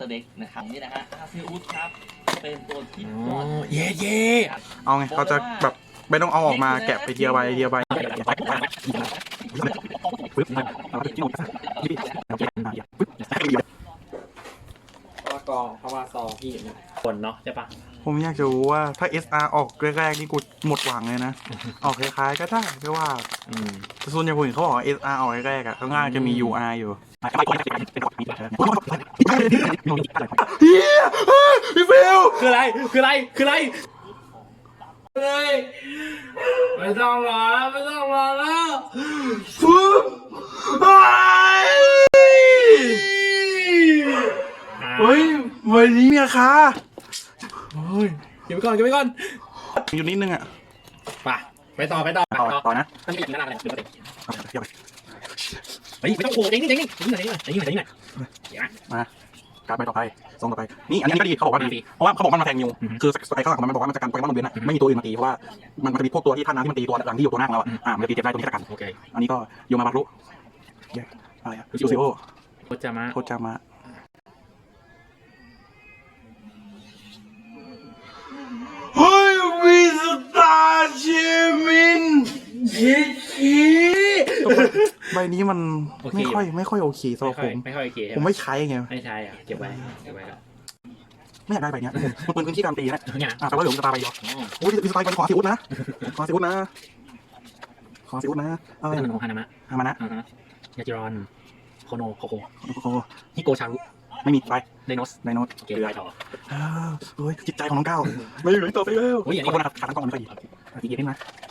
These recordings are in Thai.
ตเด็กนะครับนี่นะฮะอาเซอุสครับเป็นตัวที่อ๋ยออดเย่เย่เอาไงเขาจะแบบไม่ต้องเอาออกมาแกะไปเทียใบเทียใบว่ากองเพราะว่าซองพี่คนเนาะใช่ปะผมอยากจะรู้ว่าถ้า SR ออกแรกๆนี่กูหมดหวังเลยนะ ออกคล้ายๆก็ได้ก็ว่าอืมแต่ส่วนใหญ่ผมเห็นเขาบอกว่า SR ออกแรกๆอะข้างล่างจะมี UR อยู่ เฮียพี่ฟิวคืออะไร คืออะไร คืออะไรเฮ้ยไม่ต้องรอแล้วไม่ต้องรอแล้วฟึบเฮ้ยวันนี้เมีราคาเฮ้ยเก็บไปก่อนเก็บไปก่อนอยู่นิดนึงอะ ไปไปต่อไปต่อไปต่อต่อนะต้องมีอีกน้าอะไรเดี๋ยวมาติเดี๋ยวไป เฮ้ยไม่ต้องโผล่เจ๊งนี่เจ๊งนี่เจ๊งนี่เจ๊งนี่เจ๊งนี่เจ๊งนี่เดี๋ยวนะมาการไปต่อไปส่งต่อไป นี่อันนี้ก็ดีเขาบอกว่าดี เพราะว่าเขาบอกมันมาแทงนิว อือฮึคือไอ้ข้างหลังมันบอกว่ามันจะกันโปเกมอนโรงเรียนอะไม่มีตัวอื่นมาตีเพราะว่ามันมันจะมีพวกตัวที่ท่าน้ำที่มันตีตัวหลังที่อยู่ตัวหน้าของเราอะอ่ามันจะตีเจ็บได้ตัวนี้จะกัน โอเคอันนี้ก็โยมาบารุเย้อะไรอะยูซิโอโคจามาโคจามะเฮ้ยมีสตาร์เชมินใบนี้มันไม่ค่อยไม่ค่อยโอเคสำหไม่รับค่ผอยม ไม่ค่อยโอเคผมไม่ใช้ไงไม่ใช่อะเก็บไว้เก็บไว้ครับไม่อยากได้ใบเนี้ยมันเป็นพื้นที่การตีนะเนี่ยอ่าแต่ว่าเหลืองสตาร์ใบเดียวอ๋อโอ้ยมีสไตล์ไปขอสิอุดนะขอสิอุดนะขอสิอุดนะอะไรเป็นหนึ่งของฮานามะทำมานะอ่าฮะยาจิรอนโคโนโคโคโอ้โหฮิโกชารุไม่มีไปไดโนสไดโนตโอเคไปต่ออ้าวเฮ้ยจิตใจของน้องก้าวไม่อยู่ในต่อไปแล้วอุ้ยอันนี้ขอบคุณนะครับขาตั้งกล้องมันไม่ค่อยดีอีกเย็นนิดนะโ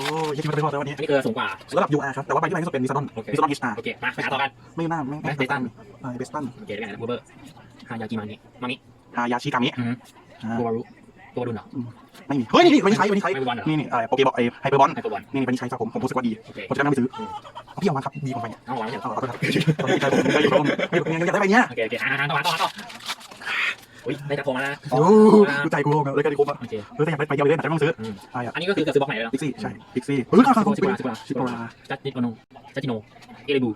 อ้ยยังกินมาได้รอดแล้ววันนี้ อันนี้คือสูงกว่า ระดับ UR ครับ แต่ว่าใบที่แรงที่สุดเป็นดิซอนโอเคดิซอนฮิชอาโอเค มาไปหาต่อกัน ไม่น่าไม่แบ็คเบตันเบสตันโอเคได้ไงนะบูเบอร์ฮายากิมามิมามิฮายาชิกามิอืมอ่าโบวารุโบวารุนเหรอ ไม่มี เฮ้ยนี่นี่วันนี้ใช้วันนี้ใช้ไฮเปอร์บอลเหรอนี่นี่อะไรโปเกบอลไอไฮเปอร์บอลไฮเปอร์บอลนี่นี่วันนี้ใช้ครับผม ผมรู้สึกว่าดีโอเคผมจะได้ไม่ซื้อเอาพี่เอามาครับดีกว่าไปเนี่ยเอาวางไว้เดี๋ยวเอาขอโทษครับตอนนี้ใช้ผมไม่อยู่กับผมไม่อยู่กับผมยังอยากได้ใบเนี้ยโอเคโอเคอ่าต่อมาต่อมาต่อ อุ้ยได้จับโฟมาแล้วนะโอ้ดูใจกูเลยกันดีครบอะโอเคเออแต่อยากได้ใบเดียวเลยแต่ไม่ต้องซื้ออืมอะไรอะอันนี้ก็คือเกือบซื้อบล็อกไหนแล้วพิกซี่ใช่พิกซี่เฮ้ยข้าวข้าวซิของโกราซิโกราชิโกราจัดจิโนจัดจิโนเอเลบู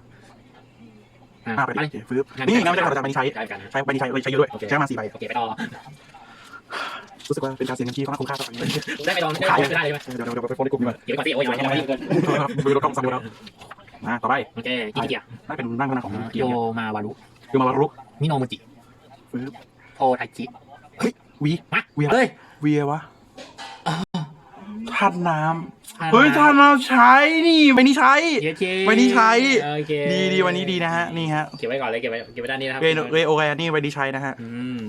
อ่าอ่าไปไปดิฟื้นนี่งานไม่ได้ขอแต่ใบนี้ใช้ได้กันใช้ใบนี้ใช้ใช้เยอะด้วยใช้มาสี่ใบโอเคไปต่อรู้สึกว่าเป็นการเสียเงินที่ค่อนข้างคุ้มค่าต่อไปได้ไปต่อได้ได้เลยไหมเดี๋ยวเดี๋ยวไปโฟนในกลุ่มดีกว่าเก็บไปก่อนสิโอ้ยยังไม่เกินดูรถกล้องสั่งดูแล้วมาต่อไปโอเคกินเกียร์นั่นเป็นร่างของโยมา วารุคือมารุมิโนมุจิ ฟื้นโพไทจิวีมาเวียเฮ้ย เวียวะท่านน้ำเฮ้ยท่านน้ำใช้นี่ใบนี้ใช้วันนี้ใช้โอเค ดีดีวันนี้ดีนะฮะนี่ฮะเก็บไว้ก่อนเลยเก็บไว้เก็บไว้ด้านนี้นะครับเรโอเรโอแกนี่ใบนี้ใช้นะฮะอืม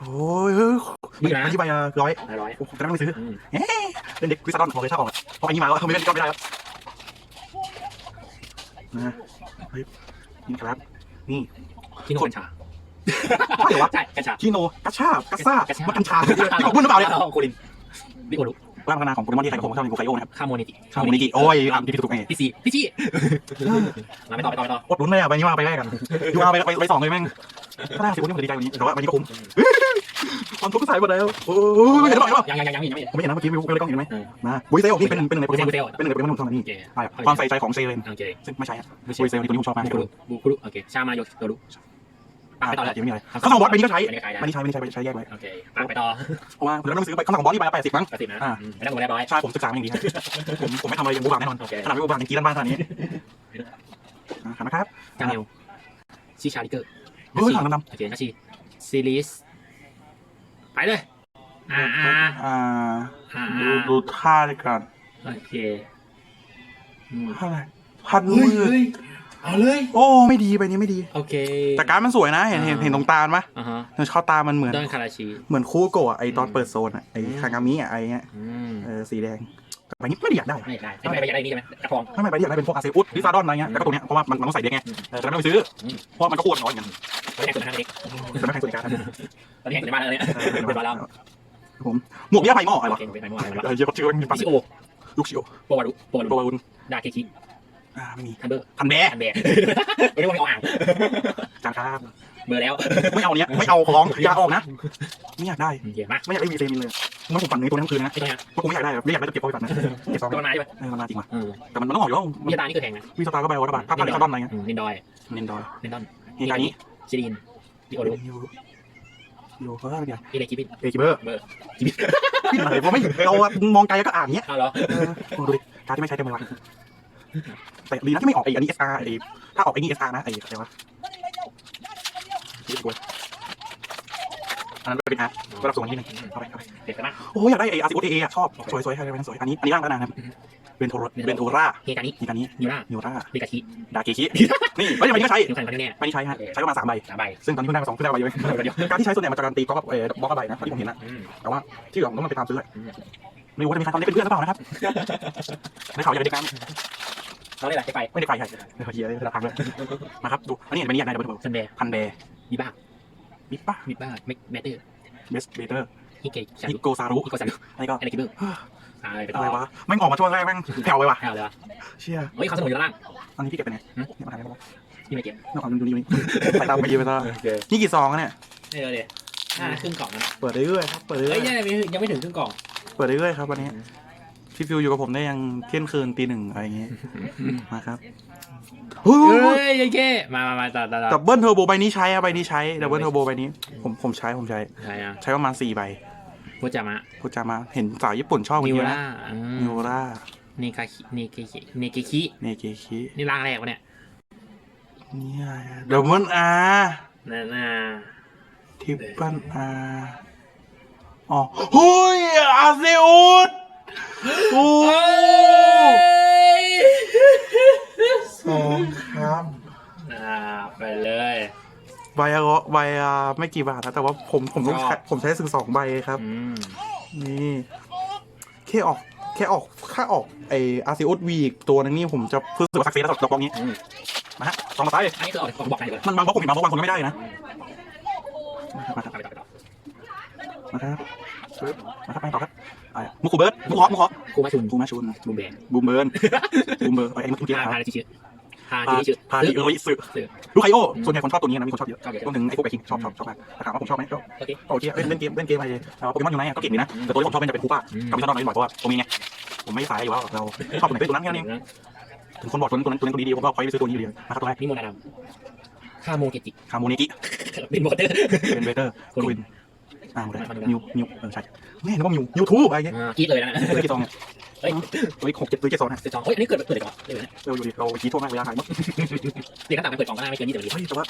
โอ้ยเฮ้ยดีนะอันที่ใบละร้อยอร่อยโอ้โหแต่ไม่ซื้ออืมเล่นเด็กวิสซอนผมเลยชอบออกเพราะอันนี้มาแล้วเขาไม่เล่นก็ไม่ได้แล้วนะเฮ้ยนี่ครับนี่คิโนกัญชา เดี๋ยววะใช่กัญชาชิโนกัชชากัสซ่ากัชชามันกัญชาพูดหรือเปล่าเนี่ยโคลินวิโอรุร่างพัฒนาของโปเกมอนที่ใครผมชอบเป็นโกไคโอนะครับคาโมนิจิชอบมินิจิโอ้ยอะที่ถูกไงพี่ซีพี่จี้มาไปต่อไปต่อไปต่ออดลุ้นเลยอะใบนี้มาไปแรกกันยูอาไปไปไปสองเลยแม่งถ้าได้สิวันนี้ผมดีใจวันนี้แต่ว่าวันนี้ก็คุ้มความทุกข์ก็ใส่หมดแล้วโอ้ยไม่เห็นหรอกยังยังยังยังยังไม่ผมไม่เห็นนะเมื่อกี้วิววิวเลยกล้องเห็นไหมเออมาบุยเซลนี่เป็นเป็นหนึ่งในโปเกมอนบุยเซลเป็นหนึ่งในโปเกมอนผมชอบนี่โอเคใช่ความใส่ใจของเซเลนโอเคซึ่งไม่ใช่อะบุยเซลนี่ตัวนี้ผมชอบมากบุคุรุบุคุรุโอเคชามาโยโยรุอ่า ไปต่อเลยยังไม่มีอะไรข้าวสองบอสใบนี้ก็ใช้อันนี้ขายใบนี้ใช้ใบนี้ใช้ใบนี้ใช้แยกไว้โอเคไปต่อเพราะว่าเดี๋ยวเราต้องซื้อไปข้าวสองบอสนี่ใบละแปดสิบมั้งกระติบนะอ่า ไม่ต้องหมดเรียบร้อยใช่ผมศึกษามาอย่างดีครับผมผมไม่ทำอะไรอย่างบูบาแน่นอนโอเคขนาดไม่บูบาอย่างกี้ด้านบ้านขนาดนี้อ่าขอบคุณครับ กางเอลชิชาริเกอร์เฮ้ยถังดำ โอเคนาชีซีรีส์ไปเลยอ่าอ่าอ่าอ่าดูดูท่าเลยก่อนโอเคอืมอะไรพันมือเอาเลยโอ้ไม่ดีใบนี้ไม่ดี โอเค แต่การดมันสวยนะ เห็นเห็นอ่า เห็นตรงตาลปะอ่าฮะเห็นเข้าตามันเหมือน ด้านคาราชิเหมือนคู่โกะไอตอนอืมเปิดโซนอะไออืมคางามิอะไอเงี้ยอืมเออสีแดงแต่ใบนี้ไม่ได้อยากได้ไม่ได้ไม่ได้ไม่ได้นี่ใช่ไหมกระพองถ้าไม่ใบที่อยากได้เป็นพวกอาเซอุสลิซาดอนอะไรเงี้ยแล้วก็ตัวเนี้ยเพราะว่ามันมันต้องใส่เด็กไงอืมเออแต่ไม่ต้องไปซื้ออม เพราะว่ามันก็โคตรน้อยอย่างนั้นตอนนี้แข่งสุดนะตอนนี้แต่ไม่แพงสุดการดตอนนี้แข่งสุดในบ้านแล้วเนี่ยเป็นบ้านแล้วผมหมวกเนี้ยไผ่หม้ออะไรวะเก่งไปไปเมื่อวานแล้วเออเยอะเขาชื่อว่ามีปัพิสชิโอลูกชิโอโปวารุโปวารุโตวารุนดาเคคิ อ่าไม่มีทันเบอร์ทันแบะทันเบร์ไม่ได้ว่ามีเอาอ่างจานครับเบอร์แล้วไม่เอาเนี้ยไม่เอาของอย่าออกนะไม่อยากได้เหี้ยมากไม่อยากได้วีเซมินเลยไม่ผมฝันในตัวนี้ทั้งคืนนะใช่ไหมฮะเพราะผมไม่อยากได้ไม่อยากได้จะเก็บเอาไปฝันนะเก็บซองตัวไม้ใช่ไหมเออมันมาจริงว่ะเออแต่มันมันต้องออกอยู่แล้วมีตานี่คือแพงนะวีสตาร์ก็ใบวอร์บัตภาพภาพในคาร์บอนอะไรเงี้ยนินดอยเน้นดอยนินดอนเฮกานี้ซีรีนดิโอรุยูยูเขาอะไรเนี่ยอีเลคิบินเอคิเบอร์เบอร์พี่อะไรเพราะไม่เราอะมองไกลก็อ่านเงี้ยอ้าวเหรอเออโอ้ดูดิการดที่ไม่ใช้เต็มเลยวะ แต่ดีนะที่ไม่ออกไอ้อันนี้ SR ไอ้ถ้าออกไอ้นี่ SR นะไอ้อะไรวะนี่กลัวอันนั้นเป็นอาร์ตก็รับส่งอันที่หนึ่งเข้าไปเข้าไปเด็ดมากโอ้ยอยากได้ไอ้อาร์ซิโอเออะชอบสวยสวยใช่ไหมสวยอันนี้อันนี้ร่างตั้งนานครับเบนโทเบนโทราเฮกานินี่กันนี้นิวรานิวราเบกาชิดาเกคินี่ไม่ใช่ไม่ได้ใช้นิวคันพันแน่ไม่ได้ใช้ฮะใช้ประมาณสามใบสามใบซึ่งตอนนี้เพิ่งได้มาสองเพิ่งได้มาเยอะการที่ใช้ส่วนใหญ่มาจากการตีบล็อกเอ่อบล็อกใบนะที่ผมเห็นนะอืมแต่ว่าที่เหลือผมต้องไปตามซื้อไม่รู้ว่าจะมีใครทำได้เป็นเพื่อนหรือเปล่านะครับในข่าวอยากได้การ เราได้หลายไฟไม่ได้ไฟใครไม่ได้เฮียได้ทางเลยมาครับดูอันนี้เป็นนี่อยากได้ดับเบิลซันเดย์พันแบร์มีบ้าบิ๊ป้ามีบ้าแมกแมตเตอร์เบสเบเตอร์ฮิเกชาฮิรุโกซารุฮิโกซันอันนี้ก็เอเลคิบิลอ่าไปต่อะอไรวะแม่งออกมาช่วงแรกแม่งแผ่วไปว่ะเอาเลยวะเชี่ยเฮ้ยเขาสมุนอยู่ด้านล่างอันนี้พี่เก็บไปไหนเนี่ยมาถ่ายได้ปะนี่ไม่เก็บนอกจากดูนี่นี่ใส่ตามไปยืมไปซะนี่กี่ซองเนี่ยนี่เลยอ่าครึ่งกล่องนะเปิดเรื่อยๆครับเปิดเรื่เฮ้อยยยังไม่ยังไม่ถึงครึ่งกล่องๆเปิดเรื่อยๆครับวันนี้ พี่ฟิวอยู่กับผมได้ยังเที่ยงคืนตีหนึ่งอะไรอย่างงี้มาครับเฮ้เฮ้ยยยังแค่มามามาต่อต่อต่อดับเบิลเทอร์โบใบนี้ใช้อะใบนี้ใช้ดับเบิลเทอร์โบใบนี้ ผมผมใช้ผมใช้ใช่อะใช้ประมาณสี่ใบพูดจามะพูดจามาเห็นสาวญี่ปุ่นชอบนิวเยอะล่านะนิวราเนกาคิเนเกคิเนเกคิเนเกคินี่ร่างแรกวะเนี่ยเนี่ยดับเบิลอาร์นั่นน่ะทิปเปิลอาร์อ๋อเฮ้ยอาเซอุส โอ้สองครับอ่าไปเลย ใบอะใบอะไม่กี่บาทนะแต่ว่าผมผมต้องใช้ผมใช้สื่อสองใบครับ อืมนี่แค่ออกแค่ออกค่าออกไออาร์ซิอุสวีอีกตัวนึงนี่ผมจะรู้สึกว่าสักเซสแล้วสำหรับกองนี้อืมนะฮะสองมาซ้ายอันนี้คือออกของบอกกันดีกว่ามันบางบล็อกผมเห็นบางบล็อกบางคนก็ไม่ได้นะมาครับไปต่อไปต่อมาครับปึ๊บมาครับไปต่อครับ อะมุคุเบิร์ดมุคุฮอกมุคุฮอกกูมาชุนกูมาชุนบูมแบนบูมเบิร์นบูมเบิร์นไอ้เมื่อกี้พาครับพาดิชิพาพาดิชิพาดิเออสึสื่อลูกไคโอส่วนใหญ่คนชอบตัวนี้นะมีคนชอบเยอะชอบเยอะรวมถึงไอ้พวกไปคิงชอบชอบชอบมากแต่ถามว่าผมชอบไหมก็โอเคโอเคเล่นเล่นเกมเล่นเกมอะไรเอ่อโปเกมอนอยู่ไหนอะก็เก่งดีนะแต่ตัวที่ผมชอบเล่นจะเป็นคูป้าอืมกับมิชชั่นน้อยบ่อยเพราะว่าผมมีไงผมไม่สายอยู่แล้วเราชอบตัวไหนเป็นตัวนั้นแค่นั้นเองถึงคนบอกตัวนั้นตัวนั้นตัวนั้นตัวนี้ดีผมก็พอยไปซื้อตัวนี้อยู่ดีนะครับตัวแรกนี่โมนาดำคาโมเกจิคาโมเนกิบินบอเตอร์เป็นเบเตอร์ควิน อ่าหมดเลยนิวนิวเออใช่ไม่เห็นว่ามิวมิวทูอะไรเงี้ยกรีดเลยนะตัวกี่ซองเนี่ยเฮ้ยตัวหกเจ็ดตัวเจ็ดซองนะเปิดกล่องเฮ้ยอันนี้เกิดเปิดกล่องเลยนะเอออยู่ดิเราชี้ทั่วมากเวลาหายหมดเรียกกันต่างกันเปิดกล่องก็ได้ไม่เกินยี่สิบนาทีเฮ้ยแต่ว่า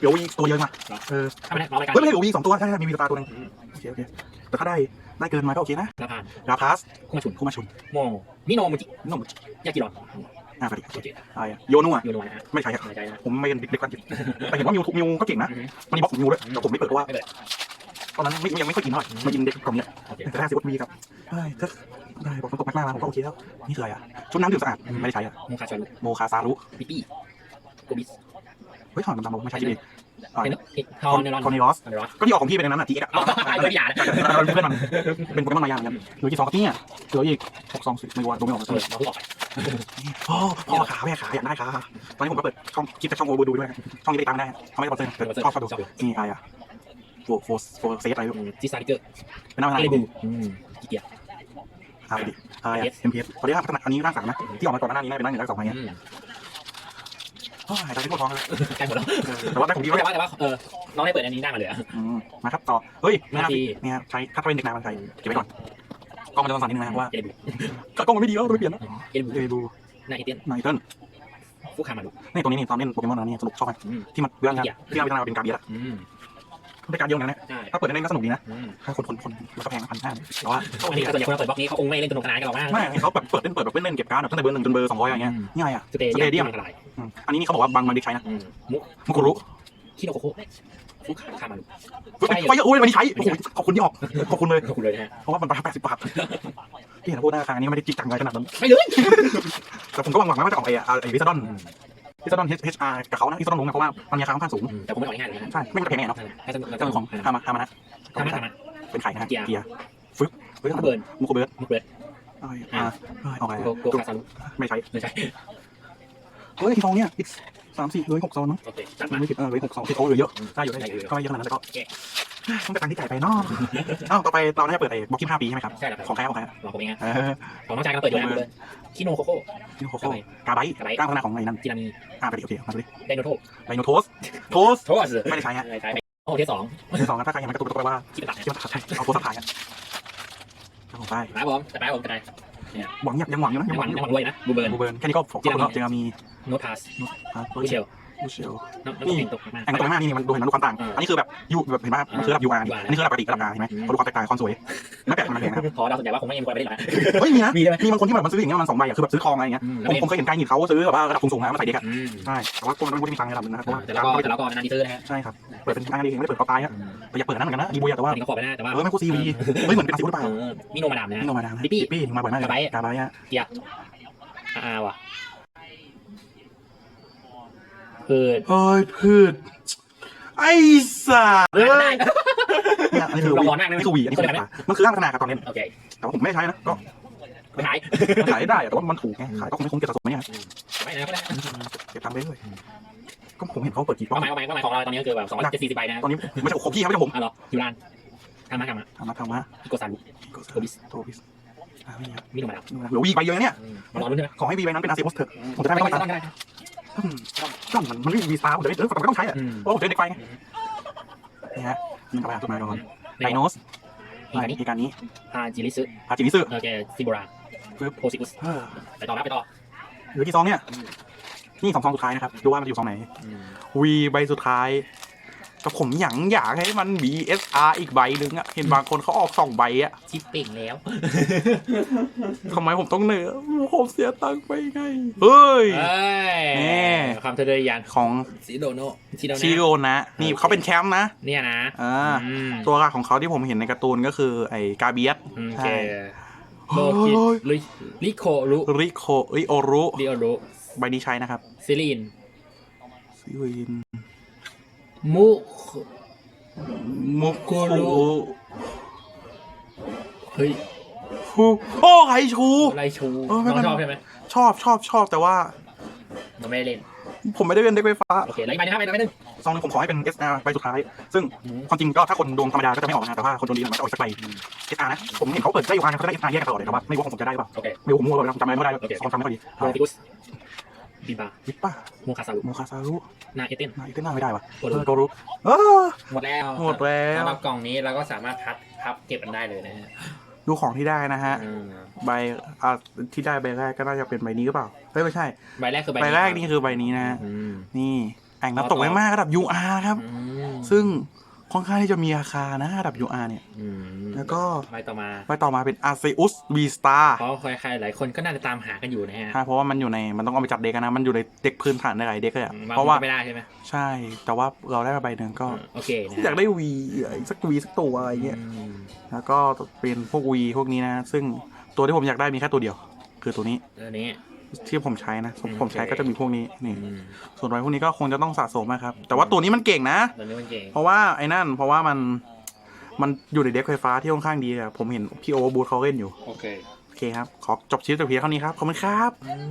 เดี๋ยวอีกตัวเยอะมาเออถ้าไม่ได้รอรายการเฮ้ยไม่ใช่เดี๋ยวอีกสองตัวใช่ใช่มีมีตาตัวนึงโอเคโอเคแต่ถ้าได้ได้เกินมาก็โอเคนะลาพานราพาสคุมาชุนคูมาชุนโมมิโนมุจินุ่มยากิรอนอ่าไปดิโอเคอะไรอะโยนัวยูโนนะฮะไม่ใช่ครับใจนะผมไม่เป็นเด็กๆกันจิตแต่เห็นว่ามิวมิวก็เก่งนะมันมีบล็อกของมิวด้วยแต่ผมไม่เปิดเพราะว่าไม่เป็นไร ตอนนั้นไม่ยังไม่ค่อยกินเท่าไหร่มากินเด็กกล่องเนี้ยโอเคแต่ถ้าสิบวัตมีครับเฮ้ยถ้าได้บอกมันตกมากๆมาผมก็โอเคแล้วนี่คืออะไรอะชุดน้ำดื่มสะอาดไม่ได้ใช้อะโมคาชารุโมคาซารุปิปี้โกบิสเฮ้ยถอนมันดำๆไม่ใช่ใช่ไหมอ่าเทนเอกทอคอนเนรอนคอนเนลอสเนรอนก็ที่ออกของพี่เป็นนั้นน่ะทีเอ็กซ์เอาไอ้ตัวหยาดเราเป็นเพื่อนมันเป็นโปเกมอนมายาเหมือนกันเหลือกี่ซองกับเนี่ยเหลืออีกหกซองสิไม่รู้ว่าดูไม่ออกเอเลอยเราเพิ่งออกไปโอ้พ่อขาแม่ขาอยากได้ขาตอนนี้ผมก็เปิดช่องคลิปจากช่องโอเวอร์ดูด้วยช่องนี้ได้ตังค์ได้เขาไม่ได้สปอนเซอร์แต่ชอบชอบดูนี่อะไรอะ โฟโฟโฟเซฟอะไรลูกจิสตาริเกอร์เป็นน้ำมันเออะไรเลบูอืมกี่เกียร์อะไรดิอะไรอะเอ็มพีเอสตอนนี้พัฒนาอันนี้ร่างสามนะที่ออกมาก่อนหน้านี้เป็นร่างหนึ่งร่างสองอะไรเงี้ยอืมโอ้ยได้ที่พวกท้องเลยใกล้หมดแล้วแต่ว่าได้ของดีแต่แล้วว่าแต่ว่าเออน้องได้เปิดอันนี้หน้ามาเลยอะมาครับต่อเฮ้ยนี่นาทีเนี่ยใช้คัดเว้นเด็กน้ำมันใช้เก็บไว้ก่อนกล้องมันจะต้องสั่นนิดนึงนะว่าเอเลบูกล้องมันไม่ดีแล้วต้องไปเปลี่ยนนะเอเลบูเอดูหน้าเอเตียนไนเติ้ลฟุกคามาดุนี่ตัวนี้นี่ตอนเล่นโปเกมอนนะนี่สนุกชอบไหมอืมที่มันเรื่องงานที่เราพิจารณาเป็นการเบียร์อื มได้การเดียวกันนะ ใช่ถ้าเปิดเล่นก็สนุกดีนะ อืมถ้าคนคนคนแล้วก็แพงพันห้าแต่ว่าอันนี้ถ้าส่วนใหญ่คนเราเปิดบล็อกนี้เขาคงไม่เล่นจนขนาดกันหรอกมั้งไม่เขาแบบเปิดเล่นเปิดแบบเล่นเล่นเก็บการ์ดแบบตั้งแต่เบอร์หนึ่งจนเบอร์สองร้อยอย่างเงี้ยง่ายอะ สเตเดียมอันตรายอันนี้นี่เขาบอกว่าบางบางเด็กใช้นะอืมมุกมุกุรุคิโนโคโค่ฟุกคามาดุไฟเยอะโอ้ยวันนี้ใช้โอ้โหขอบคุณที่ออกขอบคุณเลย ขอบคุณเลยนะฮะเพราะว่ามันราคาแปดสิบบาทพี่เห็นพูดหน้าคางนี้ไม่ได้จิกจังอะไรขนาดนั้นไม่เลย แต่ผมก็หวังว่าจะออกไอ้ไอ้วิซดอน วิซดอน H R กับเขานะวิซดอนลงนะเพราะว่ามันราคาค่อนข้างสูง แต่ผมไม่อ่อยง่ายเลยนะใช่ไม่กระแพงไงเนาะถ้าสนุกเจ้าของฮามาฮามานะทำมาทำมาเป็นไข่นะฮะเกียร์ฟึบเฮ้ยมุกเบิร์นมุกเบิร์ดมุกเบิร์นอ่าออกอะไรโกโกคาซารุไม่ใช้ไม่ใช่เฮ้ยทีฟองเนี่ยสามสี่เหลยหกโซนเนาะโอเคจัดมัมานไม่ผิดเออเหลยหกโซนที่โอ้เหลือเยอะได้อยู่ได้ได้ออยู่ยู่ก็ไม่เยอะขนาดนั้นแต่ก็โอเค ต้องไปตังค์ที่จ่ายไปเนาะเอ้าต่อไปเราน่าจะเปิดไอ้บล็อกกิ้ห้าปีใช่ไหมครับใช่แล้วครับ ของใครของใครลองผมเองนะเออของน้องชายกำลังเปิดอยู่นะเลยคิโนโคโค่นี่โคโค่กาไบกล้ามพัฒนาของไอ้นั่นจิรามีอ่าไปดิโอเคมาดูดิไดโนโทไดโนโทสโทส โทสไม่ได้ใช้ฮะไม่ใช่โอ้เทียสองที่สองนะถ้าใครยังไม่กระตุกกระตุกไปว่าคิดตัดที่มันใช่เอาโทสถ่ายฮะครับผมไปนะผมจะไปผมจะไปหวังยังยังหวังอยู่นะยัยังงหหวัวังงอยัยู่งหวังด้วยนะบูเบิร์นบูเบิร์นแค่นี้ก็ขอบคุณแล้วจึงมีโนทัสฮะบูเชล บูเชลน้องน้องเก่งตกมากแองตรงมากนี่มันดูเห็นมันดูความต่างอันนี้คือแบบยูแบบเห็นไหมมันคือระดับยูอาร์อันนี้คือระดับปกติระดับอาร์ใช่ไหมเขาดูความแตกต่างความสวย ไม่แปลกมันแพงนะครับพอเราสนใจว่าคงไม่มีคนไปได้หรอเฮ้ยมีนะ มีใช่ไหมมีบางคนที่แบบมันซื้ออย่างเงี้ยมันสองใบอะคือแบบซื้อทองอะไรอย่างเงี้ยผมผมเคยเห็นการหยิบเขาซื้อแบบว่าระดับสูงๆนะมาใส่เด็กอะอืมใช่ แต่ว่าคนมันไม่มีตังค์ในระดับนึงนะครับเพราะว่าแต่เราก็แต่เราก็นานดีซื้อนะฮะใช่ครับ เปิดเป็นงานดีไม่ได้เปิดกอตายอะแต่อย่าเปิดนั่นเหมือนกันนะดีบุยอะแต่อัว่านนี้ก็ขอไปนะแต่ว่าเออไม่คู่ซีวีเฮ้ยเหมือนเป็นอาซิวหรือเปล่ามิโนมาดามนะนี่โนมาดังนะปิ๊ปปี้ ปี้มาบ่อยมากเลยกาไบกาไบอะอ่าว่ะ คือเฮ้ยพืช ไอ้สัสเอ้ยเนี่ยอันนี้คือลองวีร้อนมากนะนี่คือวีอันนี้คือวีมันคือร่างพัฒนาครับตอนนี้โอเคแต่ว่าผมไม่ได้ใช้นะก็ไปขายมันขายได้อะแต่ว่ามันถูกไงขายก็คงไม่คุ้มเก็บสะสมเนี่ยไม่นะก็ได้เก็บตังค์ไปเลยก็ผมเห็นเขาเปิดกี่ป้อเป้ามหมายเป้าหมายเป้าหมายของเราตอนนี้ก็คือแบบสองร้อยเจ็ดสิบสี่ใบนะตอนนี้ไม่ใช่ของพี่ครับไม่ใช่ผมอ๋อเหรอยูรานทำมาทำมาทำมาทำมาอีโกซันโทบิสโทบิสอ่าไม่ครับมิโนมาดามเหลือวีใบเดียวเนี่ยมารอรุ่นใช่ไหมขอให้วีใบนั้นเป็นอาเซียสเถอะผมจะได้ไม่ต้องต้ตัองงค์ได้ ก็มันมันไม่มีวีสตาร์ผมจะได้เออแต่ก็ต้องใช้อะอืมเพราะผมจะเด็กไฟไงนี่ฮะนี่กลับไปสุดมาก่อนไดโนสอีกอันนี้อีกการนี้ฮาจิริซึอาจิมิสึโอเคซิโบราปึ๊บโพซิกุสเออไปต่อนะไปต่อเหลือกี่ซองเนี่ยนี่สองซองสุดท้ายนะครับดูว่ามันจะอยู่ซองไหนวีใบสุดท้าย แต่ผมอยากอยากให้มัน BSR อีกใบหนึ่งอะเห็นบางคนเขาออกสองใบอะชิปเป่งแล้ว ทำไมผมต้องเหนื่อยผมเสียตังค์ไปไง เฮ้ย เอ้ยแน่ ความเทเดยันของซิโดโนซิโดชิโรนะนะ นี่เขาเป็นแชมป์นะ เนี่ยนะอ่า อืมตัวของเขาที่ผมเห็นในการ์ตูนก็คือไอ้กาเบียสโอใช่เคโลคิลิลิโครุริโคริโอรุลิโอรุ ใบนี้ใช้นะครับซิลิน ซิวิน มุมุกุรุรุเฮ้ยฟูโอ้ไคชู ไรชูเออไม่น้องเป็น ชอบใช่ไหมชอบชอบชอบแต่ว่า มันไม่ได้เล่น ผมไม่ได้เป็นเด็กไฟฟ้าโอเคแล้วอีกใบหนึงครับใบหนึงใบหนึงซองหนึงผมขอให้เป็น SR ใบสุดท้าย ซึ่งอืมความจริงก็ถ้าคนดวงธรรมดาก็จะไม่ออกนะแต่ว่าคนดวงดีมันจะออกสักใบ SR นะ ผมเห็นเขาเปิดได้อยู่อันเขาได้ SR แยกกันตลอดเลยแต่ว่าไม่รู้ว่าผมจะได้ป่ะโอเคไม่รู้ผมมั่วไปแล้วผมจำอะไรไม่ได้โอเคซองจำไม่ค่อยดี โรติกุส บิบาวิปป้าโมคาซารุโมคาซารุนาเอเตนนายเต้นหน้าไม่ได้ว่ะโกรุเออโกรุเออหมดแล้วหมดแล้วสำหรับกล่องนี้เราก็สามารถพับพับเก็บมันได้เลยนะฮะดูของที่ได้นะฮะอืมใบอ่าที่ได้ใบแรกก็น่าจะเป็นใบนี้หรือเปล่าเฮ้ยไม่ใช่ใบแรกคือใบใบแรกนี่คือใบนี้นะฮะอืมนี่แอ่งน้ำตกไม่มากระดับ UR ครับอืมซึ่งค่อนข้างที่จะมีราคานะระดับ UR เนี่ยอืม แล้วก็ใบต่อมาใบต่อมาเป็น Arceus V Star เพราะใครๆหลายคนก็น่าจะตามหากันอยู่นะฮะใช่เพราะว่ามันอยู่ในมันต้องเอาไปจัดเด็กอะนะ มันอยู่ในเด็กพื้นฐานในหลายเด็กเลยอะบางเพราะคนว่าก็ไม่ได้ใช่ไหมใช่ แต่ว่าเราได้มาใบหนึ่งก็โอเคนะอยากได้วีสักวีสักตัวอะไรเงี้ยอืมแล้วก็เป็นพวกวีพวกนี้นะ ซึ่งตัวที่ผมอยากได้มีแค่ตัวเดียว คือตัวนี้ตัวนี้ที่ผมใช้นะอืมผมใช้โอเคก็จะมีพวกนี้นี่อืมส่วนใบพวกนี้ก็คงจะต้องสะสมนะครับ แต่ว่าตัวนี้มันเก่งนะตัวนี้มันเก่งเพราะว่าไอ้นั่นเพราะว่ามัน มันอยู่ในเด็กไฟฟ้าที่ค่อนข้างดีอะผมเห็นพี่โอเวอร์บูทเขาเล่นอยู่ โอเค โอเคครับ ขอจบชีวิตแต่เพียงเท่านี้ครับ ขอบคุณครับ